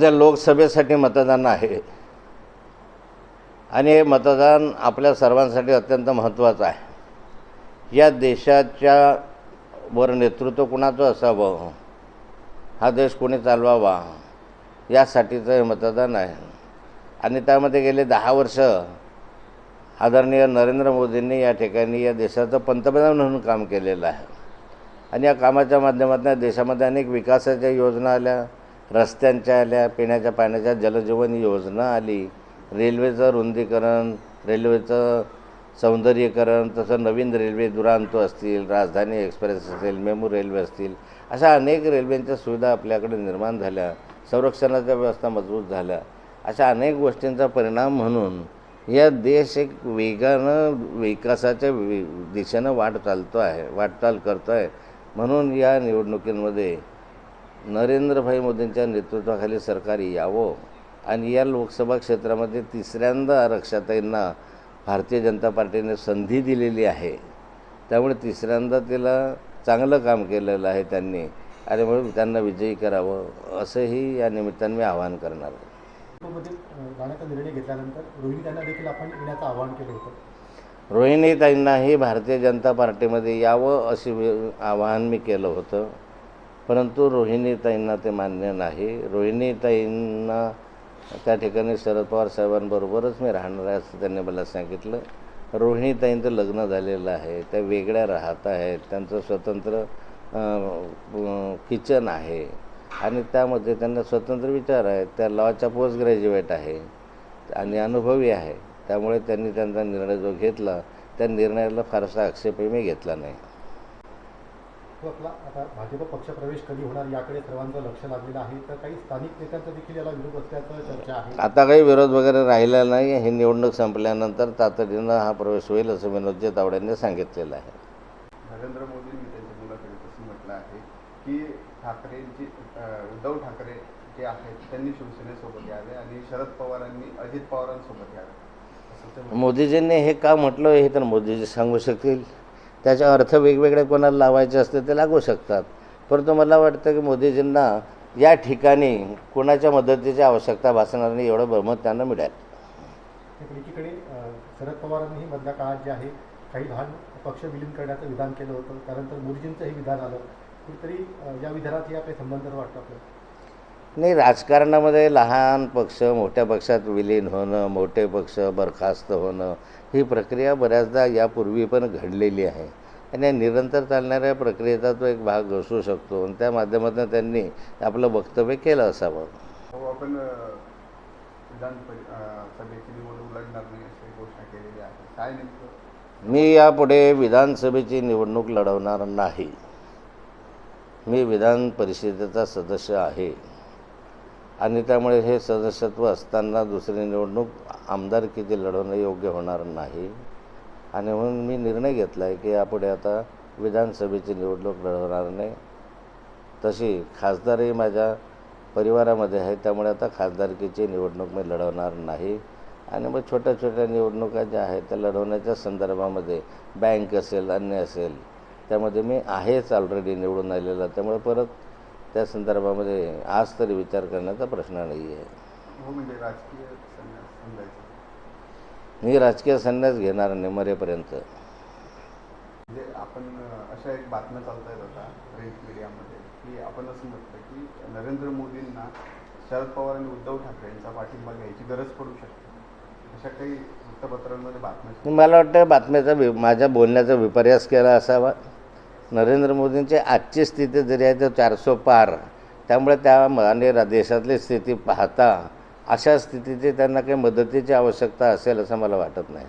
उद्या लोकसभेसाठी मतदान आहे. आणि हे मतदान आपल्या सर्वांसाठी अत्यंत महत्त्वाचं आहे. या देशाच्या वर नेतृत्व कुणाचं असावं? हा देश कोणी चालवावा? यासाठीचं हे मतदान आहे. आणि त्यामध्ये गेले दहा वर्ष आदरणीय नरेंद्र मोदींनी या ठिकाणी या देशाचं पंतप्रधान म्हणून काम केलेलं आहे. आणि या कामाच्या माध्यमातून देशामध्ये अनेक विकासाच्या योजना आल्या. रस्त्यांच्या आल्या पिण्याच्या पाण्याच्या जलजीवन योजना आली. रेल्वेचं रुंदीकरण रेल्वेचं सौंदर्यीकरण तसं नवीन रेल्वे दुरांतो असतील राजधानी एक्सप्रेस असेल मेमू रेल्वे असतील अशा अनेक रेल्वेंच्या सुविधा आपल्याकडे निर्माण झाल्या संरक्षणाच्या व्यवस्था मजबूत झाल्या. अशा अनेक गोष्टींचा परिणाम म्हणून या देश एक वेगानं विकासाच्या वि दिशेनं वाट चालतो आहे वाटचाल करतो आहे म्हणून या निवडणुकींमध्ये नरेंद्रभाई मोदींच्या नेतृत्वाखाली सरकार यावं आणि या लोकसभा क्षेत्रामध्ये तिसऱ्यांदा आरक्षाताईंना भारतीय जनता पार्टीने संधी दिलेली आहे. त्यामुळे तिसऱ्यांदा तिला चांगलं काम केलेलं आहे त्यांनी आणि म्हणून त्यांना विजयी करावं असंही या निमित्ताने मी आवाहन करणार आहे. निर्णय घेतल्यानंतर आवाहन केलं होतं. रोहिणीताईंनाही भारतीय जनता पार्टीमध्ये यावं असे आवाहन मी केलं होतं. परंतु रोहिणीताईंना ते मान्य नाही. रोहिणीताईंना त्या ठिकाणी शरद पवार साहेबांबरोबरच मी राहणार आहे असं त्यांनी मला सांगितलं. रोहिणीताईंचं लग्न झालेलं आहे त्या वेगळ्या राहत आहेत त्यांचं स्वतंत्र किचन आहे आणि त्यामध्ये त्यांना स्वतंत्र विचार आहेत. त्या लॉच्या पोस्ट ग्रॅज्युएट आहे आणि अनुभवी आहे. त्यामुळे त्यांनी त्यांचा निर्णय जो घेतला त्या निर्णयाला फारसा आक्षेपही मी घेतला नाही. आपला आता भाजप पक्षप्रवेश कधी होणार याकडे सर्वांचं लक्ष लागलेलं आहे. तर काही स्थानिक नेत्यांचा देखील याला विरोध असल्याचं चर्चा आहे. आता काही विरोध वगैरे राहिला नाही ही निवडणूक संपल्यानंतर तातडीनं हा प्रवेश होईल असं विनोदजी तावडेंनी सांगितलेलं आहे. नरेंद्र मोदींनी त्यांच्या मुलाखतीत असं म्हटलं आहे की ठाकरेंची उद्धव ठाकरे जे आहेत त्यांनी शिवसेनेसोबत यावे आणि शरद पवारांनी अजित पवारांसोबत यावे. मोदीजींनी हे का म्हटलं हे तर मोदीजी सांगू शकतील. त्याचे अर्थ वेगवेगळे कोणाला लावायचे असते ते लागू शकतात. परंतु मला वाटतं की मोदीजींना या ठिकाणी कोणाच्या मदतीची आवश्यकता भासणार नाही एवढं बहुमत त्यांना मिळेल. एकीकडे शरद पवारांनीही मधल्या काळात जे आहे काही भाग पक्ष विलीन करण्याचं विधान केलं होतं. त्यानंतर मोदीजींचंही विधान आलं. कुठेतरी या विधानात या काही संबंध वाटतं आपल्याला. नाही राजकारणामध्ये लहान पक्ष मोठ्या पक्षात विलीन होणं मोठे पक्ष बरखास्त होणं ही प्रक्रिया बऱ्याचदा यापूर्वी पण घडलेली आहे. आणि या निरंतर चालणाऱ्या प्रक्रियेचा तो एक भाग असू शकतो आणि त्या माध्यमातून त्यांनी आपलं वक्तव्य केलं असावं. हो आपण मी यापुढे विधानसभेची निवडणूक लढवणार नाही. मी विधान परिषदेचा सदस्य आहे. आणि त्यामुळे हे सदस्यत्व असताना दुसरी निवडणूक आमदारकीची लढवणं योग्य होणार नाही. आणि म्हणून मी निर्णय घेतला आहे की यापुढे आता विधानसभेची निवडणूक लढवणार नाही. तशी खासदारही माझ्या परिवारामध्ये आहे त्यामुळे आता खासदारकीची निवडणूक मी लढवणार नाही. आणि मग छोट्या छोट्या निवडणुका ज्या आहेत त्या लढवण्याच्या संदर्भामध्ये बँक असेल अन्य असेल त्यामध्ये मी आहेच ऑलरेडी निवडून आलेला. त्यामुळे परत त्या संदर्भामध्ये आज तरी विचार करण्याचा प्रश्न नाही आहे हो म्हणजे राजकीय संन्यास समजायचं. मी राजकीय संन्यास घेणार नाही मरेपर्यंत म्हणजे आपण अशा एक बातम्या चालत आहेत आता प्रिंट मीडियामध्ये की आपण असं म्हटलं की नरेंद्र मोदींना शरद पवार आणि उद्धव ठाकरे यांचा पाठिंबा घ्यायची गरज पडू शकते. अशा काही वृत्तपत्रांमध्ये बातम्या मला वाटतं बातम्याचा माझ्या बोलण्याचा विपर्यास केला असावा. नरेंद्र मोदींची आजची स्थिती जरी आहे तर चारसो पार. त्यामुळे त्या आणि देशातली स्थिती पाहता अशा स्थितीची त्यांना काही मदतीची आवश्यकता असेल असं मला वाटत नाही.